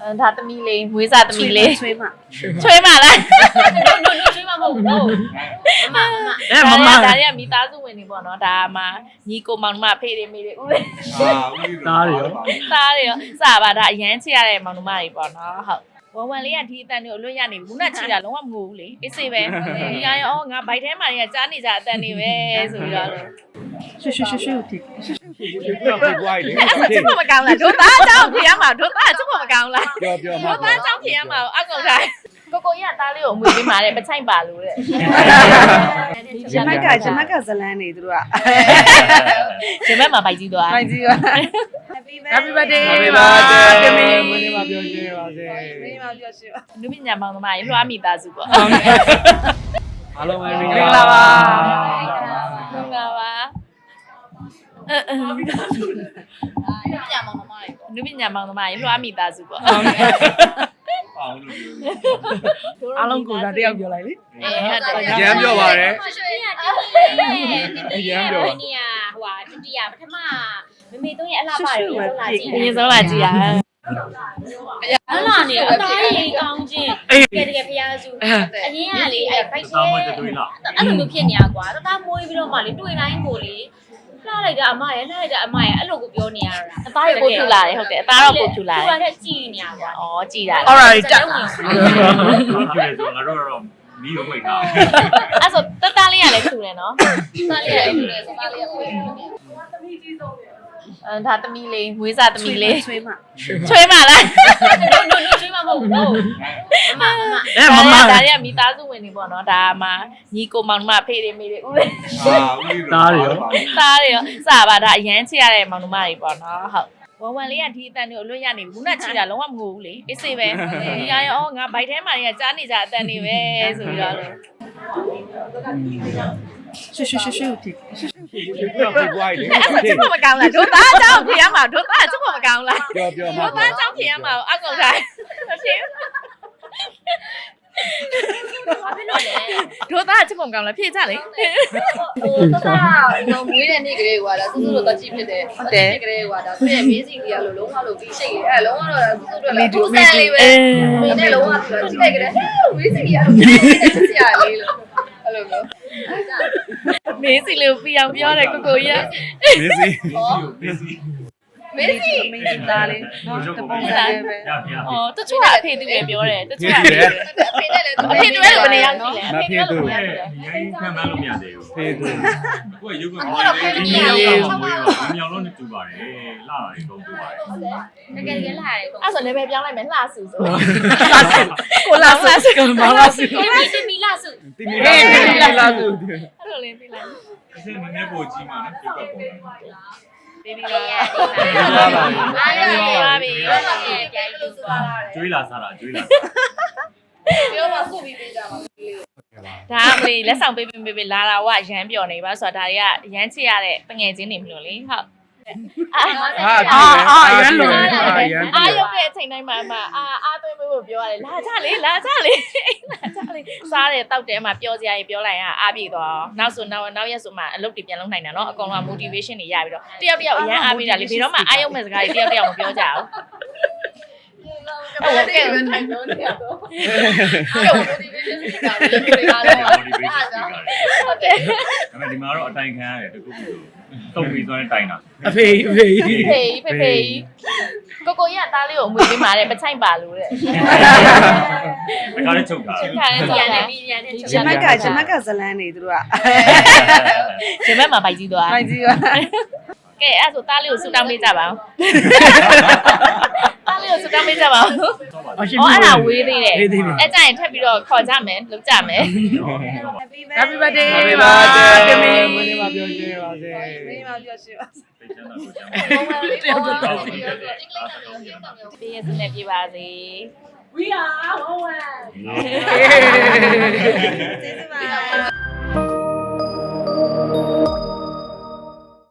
အဲဒါသမီးလေးမွေးစားသမီးလေးချွေးမချွေးမလားနို့နို့နို့ကျွေးမှာမဟုတ်ဘူးမမမအဲမမဒါတွေကမိသားစုဝင်တွေပေါ့နော်ဒါမှညီကိုမောင်နှမဖေးတွေမိတွေဦးလေးသားတွေရောသားတွေရောစပါဒါအရန်ချရတဲ့မောင်နှမတွေပေါ့နော်ဟုတ်ဝဝလေးကဒီအတန်တွေကိုအလွတ်ရနေပြီခုနကချီတာလုံးဝမငိုဘူးလေအေးစေးပဲဒီကရောငါဘိုက်ထဲမှာတွေကကြားနေကြအတန်တွေပဲဆိုပြီးတော့ရွှေရွှေရွှေရွှေကိုထိပြောပြပွားလေအဲ့ဒါချစ်ဖို့မကောင်းလားဒုသားအကြောင်းဖြေရမှာဒုသားချစ်ဖို့ မကောင်းလားပြောပြောဒုမှာသားအကြောင်းဖြေရမှာအကောင်တိုင်းကိုကိုကြီးကသားလေးကိုအမွေပေးมาတဲ့ပချိုက်ပါလို့တဲ့ဂျမက်ကဂျမက်ကဇလန်းနေသူတို့ကဒီဘက်မှာပိုက်ကြီးသွားဖိုင်ကြီးက Happy birthday ဟာပြီပါတမီးမင်းမပြောရှင်းပါစေမင်းမပြောရှင်နုပညာမောင်သမားရေလွှားမိသားစုပေါ့အားလုံးပဲမင်္ဂမင်္ဂလာလာပါဟုတ်ကဲ့ပါအဲအဲပြမောင်မမလေးပေါ့ နုပညာမောင်သမားရေလွှားမိသားစုပေါ့အားလုံးကိုလာတယောက်ပြောလိုက်လေအေးဟုတ်တယ်ရမ်းပြောပါတယ်ရွှေရတီးရဟိုဟာဒုတိယပထမမမေတို့ရဲ့အလှပါတွေရောလာကြည့်အရင်ဆုံးလာကြည့်ရအောင်အလှနေအသားကြီးကောင်းချင်းအေးတကယ်တကယ်ဖျားစုအရင်ကလေအဲ့ဖိုက်သားမွေးတွေးလားအဲ့လိုမျိုးဖြစ်နေရကွာတသားမွေးပြီးတော့မှလေတွေ့တိုင်းကိုလေ လှလိုက်တာအမရဲ့လှလိုက်တာအမရဲ့အဲ့လိုကိုပြောနေရတာအသားရကိုထူလာတယ်ဟုတ်တယ်အသားတော့ကိုထူလာသူတကယ်လည်းကြည်နေရကွာဩကြည်တာအော်ရိုက်တက်ကျွေးဆိုငါတို့တော့မီးကိုမိတ်ထားအဲ့ဆိုတတလေးကလည်းထူတယ်နော်သားလေးအဲ့လိုလေစသားလေးကိုအဲဒါသမီးလေးမွေးစားသမီးလေးချွေးမချွေးမလားနို့နို့နို့ကျွေးမှာမဟုတ်ဘူး မမမအဲမမဒါတွေကမိသားစုဝင်တွေပေါ့နော်ဒါမှညီကိုမောင်နှမဖေးတွေမိတွေဦးလေးသားတွေရောသားတွေရောစပါဒါအရန်ချရတဲ့မောင်နှမတွေပေါ့နော်ဟုတ်ဝဝလေးကဒီအတန်တွေကိုအလွတ်ရနေပြီခုနကချီတာလုံးဝမငိုဘူးလေအေးစေးပဲဒီကရောငါဘိုက်ထဲမှာတွေကကြားနေကြအတန်တွေပဲဆိုပြီးတော့ရွှေရွှေရွှေရွှေကိုထိပြောပြပွားလေအဲ့ဒါချစ်ဖို့မကောင်းလားဒုသားအကြောင်းဖြေရမှာဒုသားချစ်ဖို့မကောင်းလားပြောပြောဒုမှာသားအကြောင်းဖြေရမှာအကောင်တိုင်းမဖြေဘာ ဖြစ်လို့လဲဒုသားချစ်ဖို့မကောင်းလားဖြေကြလေဟိုသသားဟိုမွေးတဲ့နေ့ကလေးကွာဒါစုစုတို့တက်ကြည့်ဖြစ်တယ်တက်ကြည့်ကလေးကွာဒါသူ့ရဲ့ basic ကြီးကလို့လုံးဝလို့ပြီးရှိတယ်အဲလုံးဝတော့စုစုတို့လည်းဘူးဆန်လေးပဲမင်းနဲ့လုံးဝဆိုတော့ကြည့်လိုက်ကလေး basic ကြီးကလို့ပြီးရှိရလေးလို့အဲ့လိုမျိုးမေးစီလေးကိုပြအောင်ပြောတယ်ကိုကိုကြီးကမင်းစီ မေးစီ basic မင်းကြီးသားလေးနော်တပုံစံလေးပဲရပြအော်တချို့ကအဖေသူတွေပြောတယ်တချို့ကအဖေသူအဖေနဲ့လည်းအဖေသူလည်းဘယ်နေရာကြည့်လဲအဖေသူလည်းဘယ်နေရာကြည့်လဲရိုင်းခံမလို့မရသေးဘူးဖေးသူကိုကရုပ်ကမွေးတယ်ဒီမျိုးကမွေးတော့မြောင်လုံးနဲ့တူပါတယ်လာရီတော့တူပါတယ်တကယ်ရလာတယ်ကိုအဲ့ဆိုလည်းပဲပြောင်းလိုက်မယ်လှဆူဆိုကိုလာဆာကမောင်လာစီဒီဒီမီလာစုတီမီလာတီမီလာသူအဲ့လိုလေးပြလိုက်အစင်းနည်းနည်းပိုကြီးမှနော်ပြတ်ပတ်ပေါ်တ ယ်ဘေဘီလာအားရပါပြီပါဘာပြီမှမပြန်လို့ဆိုတာကျွေးလာစားတာကျွေးလာပြောမှစုပြီးပေးကြပါဒါကမလေးလက်ဆောင်ပေးပေးပေးပေးလာတာကရမ်းပျော်နေပါဆိုတော့ဒါတွေကရမ်းချရတဲ့တငယ်ချင်းတွေမလို့လေဟုတ် အာအာအာရန်လုံးအာရန်အာရုပ်တဲ့အချိန်တိုင်းမှာအမအာအာသွင်းပေးဖို့ပြောရတယ်လာကြလေလာကြလေလာကြလေစားတယ်တောက်တယ်အမပြောစရာကြီးပြောလိုက်ရအာပြေသွားနောက်ဆိုနောက်နောက်ရက်ဆိုမှအလုပ်တွေပြန်လုပ်နိုင်တာနော်အကောင်လုံး motivation တွေရပြီးတော့တယောက်တယောက်အရန်အာပြေတာလေဘယ်တော့မှအာရုပ်မဲ့စကားတွေတယောက်တယောက်မပြောကြဘူးဟုတ်ကဲ့ဘယ်နိုင်တော့လဲတော့ဟုတ်ကဲ့ motivation စကားတွေပြောရတာဟုတ်တယ် ဒါပေမဲ့ဒီမှာတော့အတိုင်ခံရတယ်တခုခုတုံပြီးသွားတဲ့တိုင်တာအဖေအဖေဖေးဖေးဖေးကိုကိုကြီးကသားလေးကိုအမွေပေးมาတဲ့ပချိုက်ပါလို့တဲ့တခါလေးချုပ်တာခါရဲဆိုရရနေတယ်ပြီရနေချုပ်ဂျမက်ကဂျမက်ကဇလန်းနေသူတို့ကဒီဘက်မှာပိုက်ကြီးသွားဖိုင်ကြီးကကဲအဲ့ဆိုသားလေးကိုဆူတောင်းပေးကြပါအောင်သားလေးကိုဆူတောင်းပေးကြပါအောင် အရှင်အော်အဲ့ဒါဝေးသေးတယ်ဝေးသေးတယ်အဲ့ကြရင်ထပ်ပြီးတော့ခေါ်ကြမယ်လုပ်ကြမယ် Happy birthday ဟာပြီပါတမီးမင်းမပြောရှင်းပါစေမင်းမပြောရှင်ပါသိချမ်းတာကိုချမ်းတယောက်တော့တောင်းပေးပေးရစနေပြပါစေ We are one one ကျေးဇူးပါ